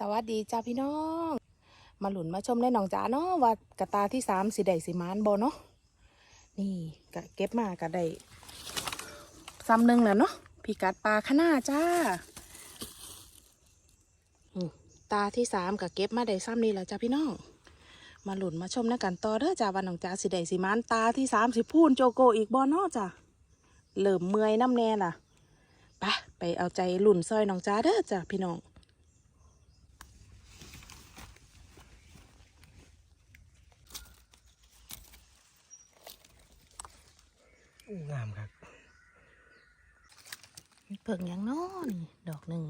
สวัสดีจ้าพี่น้อง มาหลุนมาชมในหนองจ๋าเนาะว่ากระตาที่สามสีใดสีมานบเนาะนี่กะเก็บมากะได้ซ้ำหนึ่งแล้วเนาะพี่กัดปลาขนาจ้าอืมตาที่สามกะเก็บมาได้ซ้ำนี่แล้วจ้าพี่น้อง มาหลุนมาชมในกันต่อเด้อจ้าวันหนองจ๋าสีใดสีมานตาที่สามสิพูนโจโกอีกบอเนาะจ้าเริ่มเมื่อยน้ำแน่ล่ะไปไปเอาใจหลุนซอยหนองจ๋าเด้อจ้าพี่น้อง งามครับเพิ่งหยังน้อนี่ดอกหนึ่ง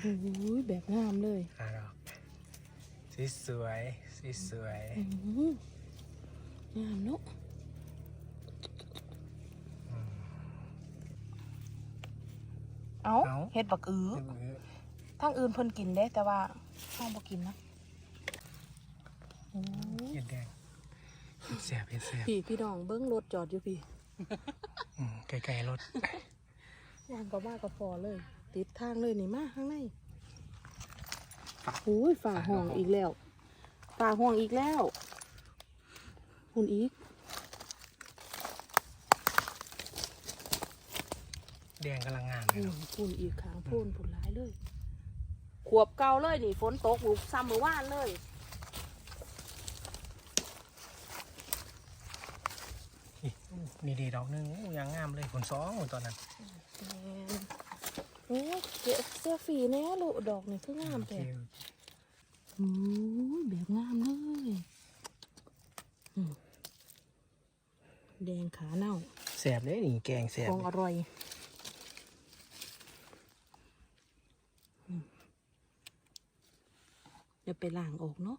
โอ้ยแบบงามเลยหาดอก สีสวยสีสวยอื้อหืองามเนาะเอา เฮ็ดบักอือทางอื่นเพิ่นกินได้แต่ว่าห้องบ่กินนะโอ้ยเห็ดแดงเห็ดแสบเห็ดแสบพี่พี่น้องเบิ้งรถจอดอยู่พี่อืมไกลๆรถยางก็มากับฟอเลย ติดทางเลยนี่มาข้างใน โอ้ยฝ่าห้องอีกแล้วฝ่าห้องอีกแล้วหุ่นอีก แดงกำลังงามเลยหุ่นเนาะหุ่นอีกขางพูนผุนร้ายเลย ขวบเก่าเลยนี่ฝนตกลูกซ้ำมือว่านเลยนี่อู้นี่ดีดอกหนึงอู้ยังงามเลยผลสองตอนนั้น แม่นโอ้ยเจ๊เสื้อฝีแน่ลูกดอกนี่คืองามโอเคแต่โอ้ยแบบงามเลยอืมแดงขาเน่าแสบเลยนี่แกงแสบของอร่อยอืมเดี๋ยวไปล้างออกเนาะ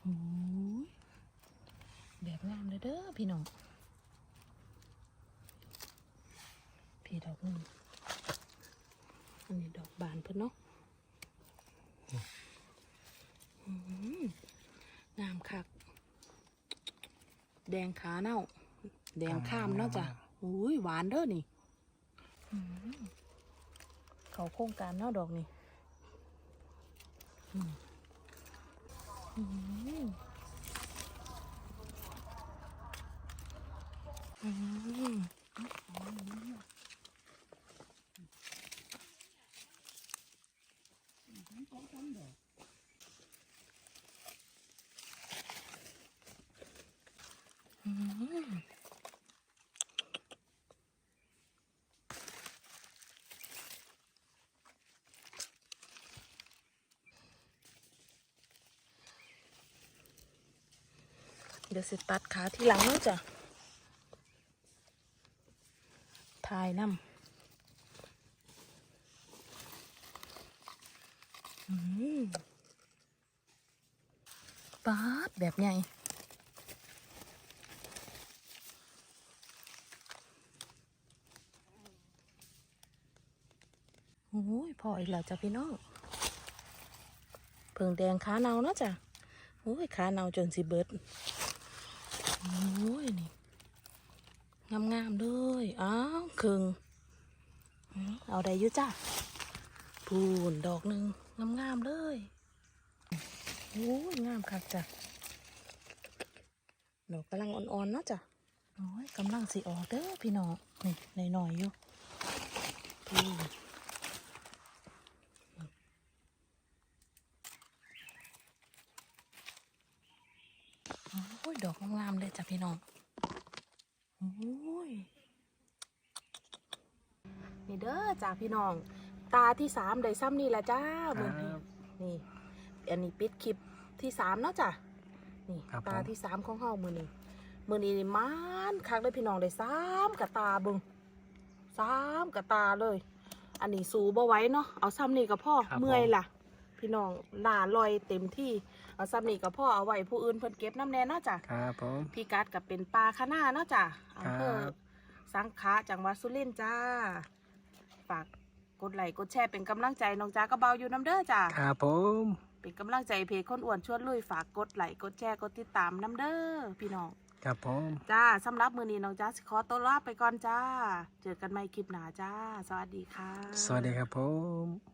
โอ้ยแบบงามเลยเด้อพี่น้องพี่ดอกหนึง อันนี้ดอกบานเพิ่นเนาะอืมงามคัก แดงขาเน่า แดงข้ามเนาะจ้ะอุ้ยหวานเด้อนี่อืมเขาโครงการเนาะดอกนี่อืมอืมอืมอืม เดี๋ยวสิตัดขาที่หลังเนาะจ้ะทายน้ำอืมปาดแบบใหญ่ อ้ยพออีกแล้วจ้ะพี่น้องเพิ่งแดงขาเนาเนาะจ้ะโอ้ยขาเนาจนสิเบิดโอ้ยนี่งามๆเลยอ้าวครึ่งอืมเอาได้อยุจ้ะพูนดอกหนึ่งงามๆเลยโอ้ยงามคักจ้ะดอกกำลังอ่อนๆเนาะจ้ะโอ้ยกำลังสิออกเด้อพี่น้องนี่หน่อยๆอยู่พูน ยดอกงามๆเลยจ้ะพี่น้องโอ้ยนี่เด้อจ้าพี่น้อง ตาที่สามได้ซ้ำนี่แหละจ้าคมืรัอนี้บนี่ อันนี้ปิดคลิปที่สามเนาะจ้ะนี่ครับตาผมที่สามของเฮามือนี้มือนี้นี่มันคักเลยพี่น้องได้สามกระตาเบึงสามกระตาเลย อันนี้สูบ่ไหว้เนาะเอาซ้ำนี่กับพ่อครับเมื่อยผมล่ะ พี่น้องลาลอยเต็มที่เอาซ้ำนี่กับพ่อเอาไว้ผู้อื่นเพิ่นเก็บน้ำแน่เนาะจ้ะครับผมพี่กัดกับเป็นปลาคาน่าเนาะจ้ะอำเภอครับสังขะจังหวัดสุรินทร์จ้าฝากกดไลค์กดแชร์เป็นกำลังใจน้องจ้าก็เบาอยู่น้ำเด้อจ้าครับผมเป็นกำลังใจเพจคนอ้วนชวนลุยฝากกดไลค์กดแชร์กดติดตามน้ำเด้อพี่น้องครับผมจ้าสำหรับมือนี้น้องจ้าสิขอตัวลาไปก่อนจ้า เจอกันใหม่คลิปหน้าจ้า สวัสดีค่ะ สวัสดีครับผม